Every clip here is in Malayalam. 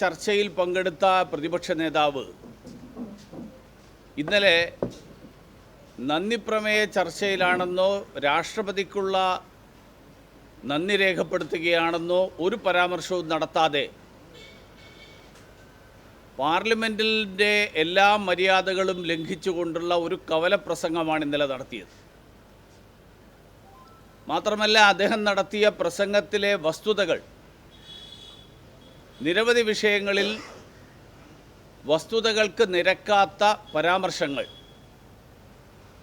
ചർച്ചയിൽ പങ്കെടുത്ത പ്രതിപക്ഷ നേതാവ്. ഇന്നലെ നന്ദിപ്രമേയ ചർച്ചയിലാണെന്നോ രാഷ്ട്രപതിക്കുള്ള നന്ദി രേഖപ്പെടുത്തുകയാണെന്നോ ഒരു പരാമർശവും നടത്താതെ പാർലമെന്റിന്റെ എല്ലാ മര്യാദകളും ലംഘിച്ചുകൊണ്ടുള്ള ഒരു കവല പ്രസംഗമാണ് ഇന്നലെ നടത്തിയത്. മാത്രമല്ല അദ്ദേഹം നടത്തിയ പ്രസംഗത്തിലെ വസ്തുതകൾ നിരവധി വിഷയങ്ങളിൽ വസ്തുതകൾക്ക് നിരക്കാത്ത പരാമർശങ്ങൾ.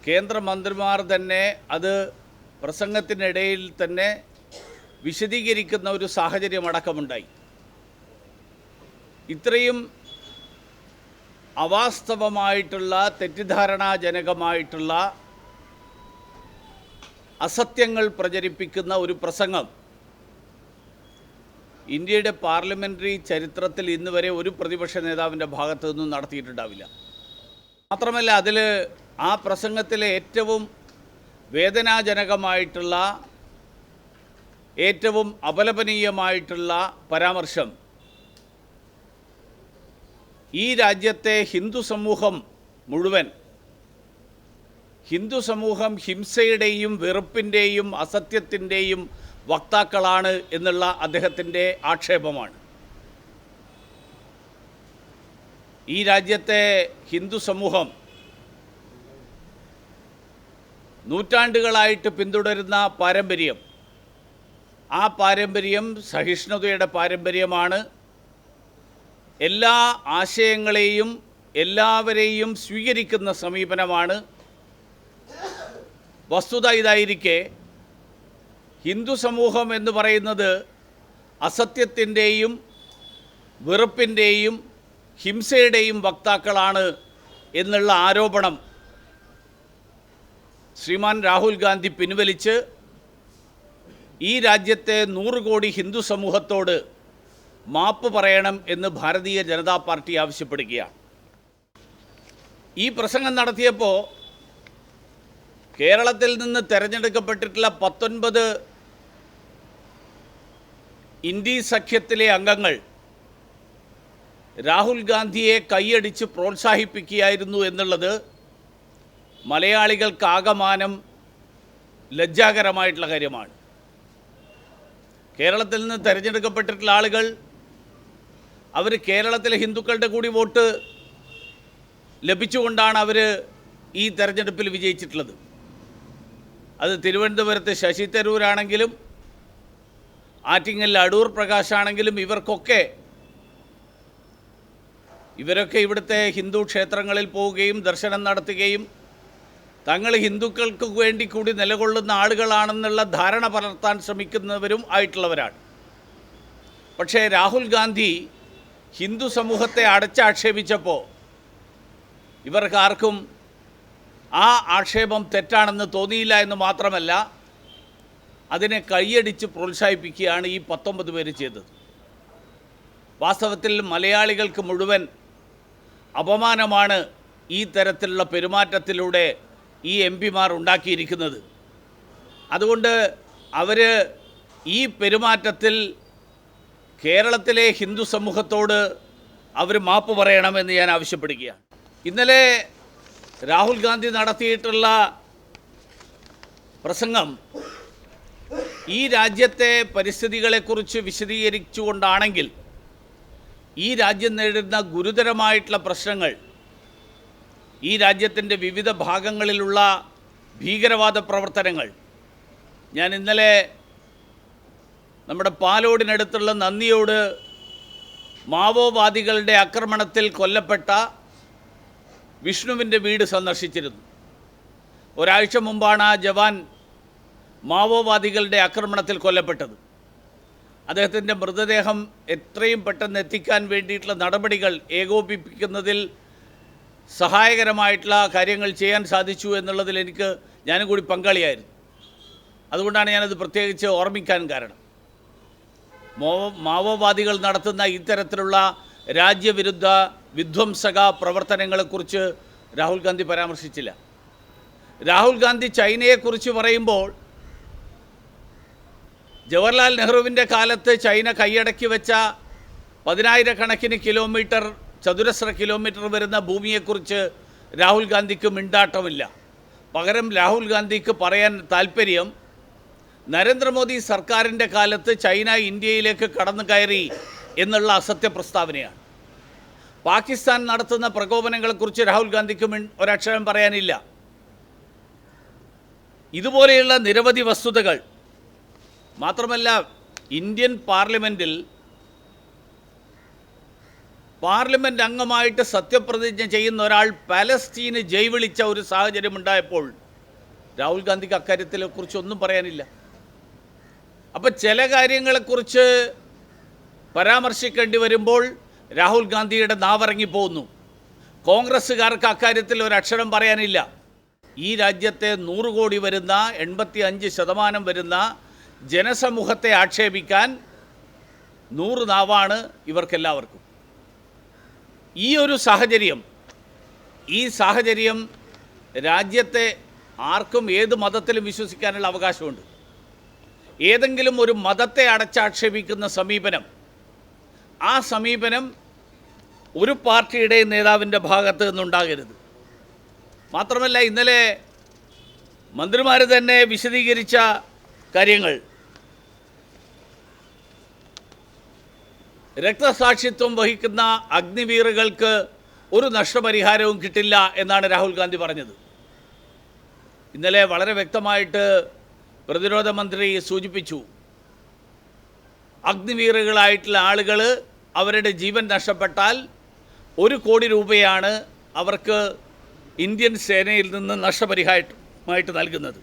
കേന്ദ്രമന്ത്രിമാർ തന്നെ അത് പ്രസംഗത്തിനിടയിൽ തന്നെ വിശദീകരിക്കുന്ന ഒരു സാഹചര്യമടക്കമുണ്ടായി. ഇത്രയും അവാസ്തവമായിട്ടുള്ള തെറ്റിദ്ധാരണാജനകമായിട്ടുള്ള അസത്യങ്ങൾ പ്രചരിപ്പിക്കുന്ന ഒരു പ്രസംഗം ഇന്ത്യയുടെ പാർലമെന്ററി ചരിത്രത്തിൽ ഇന്ന് വരെ ഒരു പ്രതിപക്ഷ നേതാവിന്റെ ഭാഗത്തു നിന്നും നടത്തിയിട്ടുണ്ടാവില്ല. മാത്രമല്ല അതിൽ ആ പ്രസംഗത്തിലെ ഏറ്റവും വേദനാജനകമായിട്ടുള്ള ഏറ്റവും അപലപനീയമായിട്ടുള്ള പരാമർശം ഈ രാജ്യത്തെ ഹിന്ദു സമൂഹം മുഴുവൻ ഹിന്ദു സമൂഹം ഹിംസയുടെയും വെറുപ്പിന്റെയും അസത്യത്തിന്റെയും വക്താക്കളാണ് എന്നുള്ള അദ്ദേഹത്തിന്റെ ആക്ഷേപമാണ്. ഈ രാജ്യത്തെ ഹിന്ദു സമൂഹം നൂറ്റാണ്ടുകളായിട്ട് പിന്തുടരുന്ന പാരമ്പര്യം ആ പാരമ്പര്യം സഹിഷ്ണുതയുടെ പാരമ്പര്യമാണ്. എല്ലാ ആശയങ്ങളെയും എല്ലാവരെയും സ്വീകരിക്കുന്ന സമീപനമാണ്. വസ്തുത ഇതായിരിക്കെ ഹിന്ദു സമൂഹം എന്ന് പറയുന്നത് അസത്യത്തിന്റെയും വെറുപ്പിന്റെയും ഹിംസയുടെയും വക്താക്കളാണ് എന്നുള്ള ആരോപണം ശ്രീമാൻ രാഹുൽ ഗാന്ധി പിൻവലിച്ച് ഈ രാജ്യത്തെ നൂറ് കോടി ഹിന്ദു സമൂഹത്തോട് മാപ്പ് പറയണം എന്ന് ഭാരതീയ ജനതാ പാർട്ടി ആവശ്യപ്പെടുകയാണ്. ഈ പ്രസംഗം നടത്തിയപ്പോൾ കേരളത്തിൽ നിന്ന് തിരഞ്ഞെടുക്കപ്പെട്ടിട്ടുള്ള പത്തൊൻപത് ഇന്ത്യ സഖ്യത്തിലെ അംഗങ്ങൾ രാഹുൽ ഗാന്ധിയെ കൈയടിച്ച് പ്രോത്സാഹിപ്പിക്കുകയായിരുന്നു എന്നുള്ളത് മലയാളികൾക്ക് മലയാളികൾക്കാകമാനം ലജ്ജാകരമായിട്ടുള്ള കാര്യമാണ്. കേരളത്തിൽ നിന്ന് തിരഞ്ഞെടുക്കപ്പെട്ടിട്ടുള്ള ആളുകൾ അവർ കേരളത്തിലെ ഹിന്ദുക്കളുടെ കൂടി വോട്ട് ലഭിച്ചുകൊണ്ടാണ് അവർ ഈ തെരഞ്ഞെടുപ്പിൽ വിജയിച്ചിട്ടുള്ളത്. അത് തിരുവനന്തപുരത്ത് ശശി തരൂരാണെങ്കിലും ആറ്റിങ്ങൽ അടൂർ പ്രകാശാണെങ്കിലും ഇവർക്കൊക്കെ ഇവരൊക്കെ ഇവിടുത്തെ ഹിന്ദു ക്ഷേത്രങ്ങളിൽ പോവുകയും ദർശനം നടത്തുകയും തങ്ങൾ ഹിന്ദുക്കൾക്ക് വേണ്ടി കൂടി നിലകൊള്ളുന്ന ആളുകളാണെന്നുള്ള ധാരണ പലർത്താൻ ശ്രമിക്കുന്നവരും ആയിട്ടുള്ളവരാണ്. പക്ഷേ രാഹുൽ ഗാന്ധി ഹിന്ദു സമൂഹത്തെ അടച്ചാക്ഷേപിച്ചപ്പോൾ ഇവർക്ക് ആർക്കും ആ ആക്ഷേപം തെറ്റാണെന്ന് തോന്നിയില്ല എന്ന് മാത്രമല്ല അതിനെ കൈയടിച്ച് പ്രോത്സാഹിപ്പിക്കുകയാണ് ഈ പത്തൊമ്പത് പേര് ചെയ്തത്. വാസ്തവത്തിൽ മലയാളികൾക്ക് മുഴുവൻ അപമാനമാണ് ഈ തരത്തിലുള്ള പെരുമാറ്റത്തിലൂടെ ഈ എം പിമാർ ഉണ്ടാക്കിയിരിക്കുന്നത്. അതുകൊണ്ട് അവർ ഈ പെരുമാറ്റത്തിൽ കേരളത്തിലെ ഹിന്ദു സമൂഹത്തോട് അവർ മാപ്പ് പറയണമെന്ന് ഞാൻ ആവശ്യപ്പെടുകയാണ്. ഇന്നലെ രാഹുൽ ഗാന്ധി നടത്തിയിട്ടുള്ള പ്രസംഗം ഈ രാജ്യത്തെ പരിസ്ഥിതികളെക്കുറിച്ച് വിശദീകരിച്ചുകൊണ്ടാണെങ്കിൽ ഈ രാജ്യം നേരിടുന്ന ഗുരുതരമായിട്ടുള്ള പ്രശ്നങ്ങൾ ഈ രാജ്യത്തിന്റെ വിവിധ ഭാഗങ്ങളിലുള്ള ഭീകരവാദ പ്രവർത്തനങ്ങൾ. ഞാൻ ഇന്നലെ നമ്മുടെ പാലോടിനടുത്തുള്ള നന്ദിയോട് മാവോവാദികളുടെ ആക്രമണത്തിൽ കൊല്ലപ്പെട്ട വിഷ്ണുവിന്റെ വീട് സന്ദർശിച്ചിരുന്നു. ഒരാഴ്ച മുമ്പാണ് ആ ജവാൻ മാവോവാദികളുടെ ആക്രമണത്തിൽ കൊല്ലപ്പെട്ടത്. അദ്ദേഹത്തിന്റെ മൃതദേഹം എത്രയും പെട്ടെന്ന് എത്തിക്കാൻ വേണ്ടിയിട്ടുള്ള നടപടികൾ ഏകോപിപ്പിക്കുന്നതിൽ സഹായകരമായിട്ടുള്ള കാര്യങ്ങൾ ചെയ്യാൻ സാധിച്ചു എന്നുള്ളതിൽ എനിക്ക് ഞാനും കൂടി പങ്കാളിയായിരുന്നു. അതുകൊണ്ടാണ് ഞാനത് പ്രത്യേകിച്ച് ഓർമ്മിക്കാൻ കാരണം. മാവോവാദികൾ നടത്തുന്ന ഇത്തരത്തിലുള്ള രാജ്യവിരുദ്ധ വിധ്വംസക പ്രവർത്തനങ്ങളെക്കുറിച്ച് രാഹുൽ ഗാന്ധി പരാമർശിച്ചില്ല. രാഹുൽ ഗാന്ധി ചൈനയെക്കുറിച്ച് പറയുമ്പോൾ ജവഹർലാൽ നെഹ്റുവിന്റെ കാലത്ത് ചൈന കൈയടക്കി വെച്ച പതിനായിരക്കണക്കിന് കിലോമീറ്റർ ചതുരശ്ര കിലോമീറ്റർ വരുന്ന ഭൂമിയെക്കുറിച്ച് രാഹുൽ ഗാന്ധിക്ക് മിണ്ടാട്ടമില്ല. പകരം രാഹുൽ ഗാന്ധിക്ക് പറയാൻ താല്പര്യം നരേന്ദ്രമോദി സർക്കാരിന്റെ കാലത്ത് ചൈന ഇന്ത്യയിലേക്ക് കടന്നു കയറി എന്നുള്ള അസത്യ പ്രസ്താവനയാണ്. പാകിസ്ഥാൻ നടത്തുന്ന പ്രകോപനങ്ങളെക്കുറിച്ച് രാഹുൽ ഗാന്ധിക്ക് ഒരക്ഷരം പറയാനില്ല. ഇതുപോലെയുള്ള നിരവധി വസ്തുതകൾ മാത്രമല്ല ഇന്ത്യൻ പാർലമെന്റിൽ പാർലമെന്റ് അംഗമായിട്ട് സത്യപ്രതിജ്ഞ ചെയ്യുന്ന ഒരാൾ പാലസ്തീന് ജൈവിളിച്ച ഒരു സാഹചര്യം ഉണ്ടായപ്പോൾ രാഹുൽ ഗാന്ധിക്ക് അക്കാര്യത്തിനെ കുറിച്ചൊന്നും പറയാനില്ല. അപ്പോൾ ചില കാര്യങ്ങളെക്കുറിച്ച് പരാമർശിക്കേണ്ടി വരുമ്പോൾ രാഹുൽ ഗാന്ധിയുടെ നാവിറങ്ങിപ്പോകുന്നു കോൺഗ്രസ്സുകാർക്ക് അക്കാര്യത്തിൽ ഒരു അക്ഷരം പറയാനില്ല. ഈ രാജ്യത്തെ നൂറ് കോടി വരുന്ന എൺപത്തി അഞ്ച് ശതമാനം വരുന്ന ജനസമൂഹത്തെ ആക്ഷേപിക്കാൻ നൂറ് നാവാണ് ഇവർക്കെല്ലാവർക്കും. ഈ ഒരു സാഹചര്യം ഈ സാഹചര്യം രാജ്യത്തെ ആർക്കും ഏത് മതത്തിലും വിശ്വസിക്കാനുള്ള അവകാശമുണ്ട്. ഏതെങ്കിലും ഒരു മതത്തെ അടച്ചാക്ഷേപിക്കുന്ന സമീപനം ആ സമീപനം ഒരു പാർട്ടിയുടെ നേതാവിന്റെ ഭാഗത്ത് നിന്നുണ്ടാകരുത്. മാത്രമല്ല ഇന്നലെ മന്ത്രിമാർ തന്നെ വിശദീകരിച്ച കാര്യങ്ങൾ. രക്തസാക്ഷിത്വം വഹിക്കുന്ന അഗ്നിവീറുകൾക്ക് ഒരു നഷ്ടപരിഹാരവും കിട്ടില്ല എന്നാണ് രാഹുൽ ഗാന്ധി പറഞ്ഞത്. ഇന്നലെ വളരെ വ്യക്തമായിട്ട് പ്രതിരോധ മന്ത്രി സൂചിപ്പിച്ചു. അഗ്നിവീറുകളായിട്ടുള്ള ആളുകൾ അവരുടെ ജീവൻ നഷ്ടപ്പെട്ടാൽ ഒരു കോടി രൂപയാണ് അവർക്ക് ഇന്ത്യൻ സേനയിൽ നിന്ന് നഷ്ടപരിഹാരമായിട്ട് നൽകുന്നത്.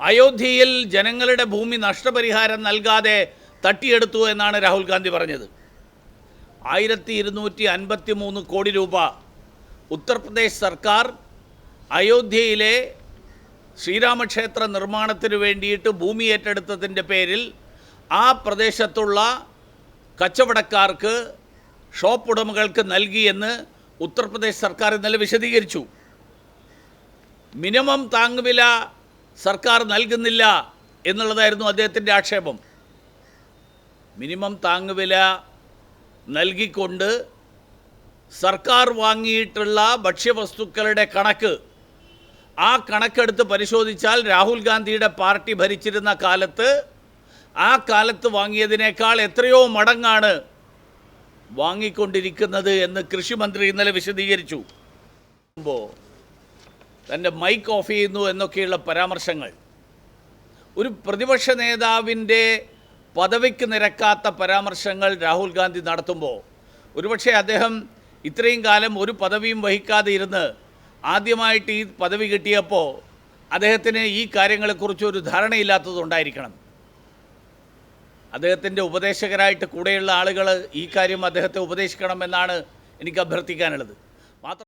അയോധ്യയിൽ ജനങ്ങളുടെ ഭൂമി നഷ്ടപരിഹാരം നൽകാതെ തട്ടിയെടുത്തു എന്നാണ് രാഹുൽ ഗാന്ധി പറഞ്ഞത്. ആയിരത്തി ഇരുന്നൂറ്റി അൻപത്തി മൂന്ന് കോടി രൂപ ഉത്തർപ്രദേശ് സർക്കാർ അയോധ്യയിലെ ശ്രീരാമക്ഷേത്ര നിർമ്മാണത്തിന് വേണ്ടിയിട്ട് ഭൂമി ഏറ്റെടുത്തതിന്റെ പേരിൽ ആ പ്രദേശത്തുള്ള കച്ചവടക്കാർക്ക് ഷോപ്പ് ഉടമകൾക്ക് നൽകിയെന്ന് ഉത്തർപ്രദേശ് സർക്കാർ ഇന്നലെ വിശദീകരിച്ചു. മിനിമം താങ്ങുവില സർക്കാർ നൽകുന്നില്ല എന്നുള്ളതായിരുന്നു അദ്ദേഹത്തിന്റെ ആക്ഷേപം. മിനിമം താങ്ങുവില നൽകിക്കൊണ്ട് സർക്കാർ വാങ്ങിയിട്ടുള്ള ഭക്ഷ്യവസ്തുക്കളുടെ കണക്ക് ആ കണക്കെടുത്ത് പരിശോധിച്ചാൽ രാഹുൽ ഗാന്ധിയുടെ പാർട്ടി ഭരിച്ചിരുന്ന കാലത്ത് ആ കാലത്ത് വാങ്ങിയതിനേക്കാൾ എത്രയോ മടങ്ങാണ് വാങ്ങിക്കൊണ്ടിരിക്കുന്നത് എന്ന് കൃഷിമന്ത്രി ഇന്നലെ വിശദീകരിച്ചു. തന്റെ മൈക്ക് ഓഫ് ചെയ്യുന്നു എന്നൊക്കെയുള്ള പരാമർശങ്ങൾ. ഒരു പ്രതിപക്ഷ നേതാവിന്റെ പദവിക്ക് നിരക്കാത്ത പരാമർശങ്ങൾ രാഹുൽ ഗാന്ധി നടത്തുമ്പോൾ ഒരുപക്ഷെ അദ്ദേഹം ഇത്രയും കാലം ഒരു പദവിയും വഹിക്കാതെ ഇരുന്ന് ആദ്യമായിട്ട് ഈ പദവി കിട്ടിയപ്പോൾ അദ്ദേഹത്തിന് ഈ കാര്യങ്ങളെക്കുറിച്ച് ഒരു ധാരണയില്ലാത്തതുണ്ടായിരിക്കണം. അദ്ദേഹത്തിന്റെ ഉപദേശകരായിട്ട് കൂടെയുള്ള ആളുകൾ ഈ കാര്യം അദ്ദേഹത്തെ ഉപദേശിക്കണമെന്നാണ് എനിക്ക് അഭ്യർത്ഥിക്കാനുള്ളത്. മാത്രം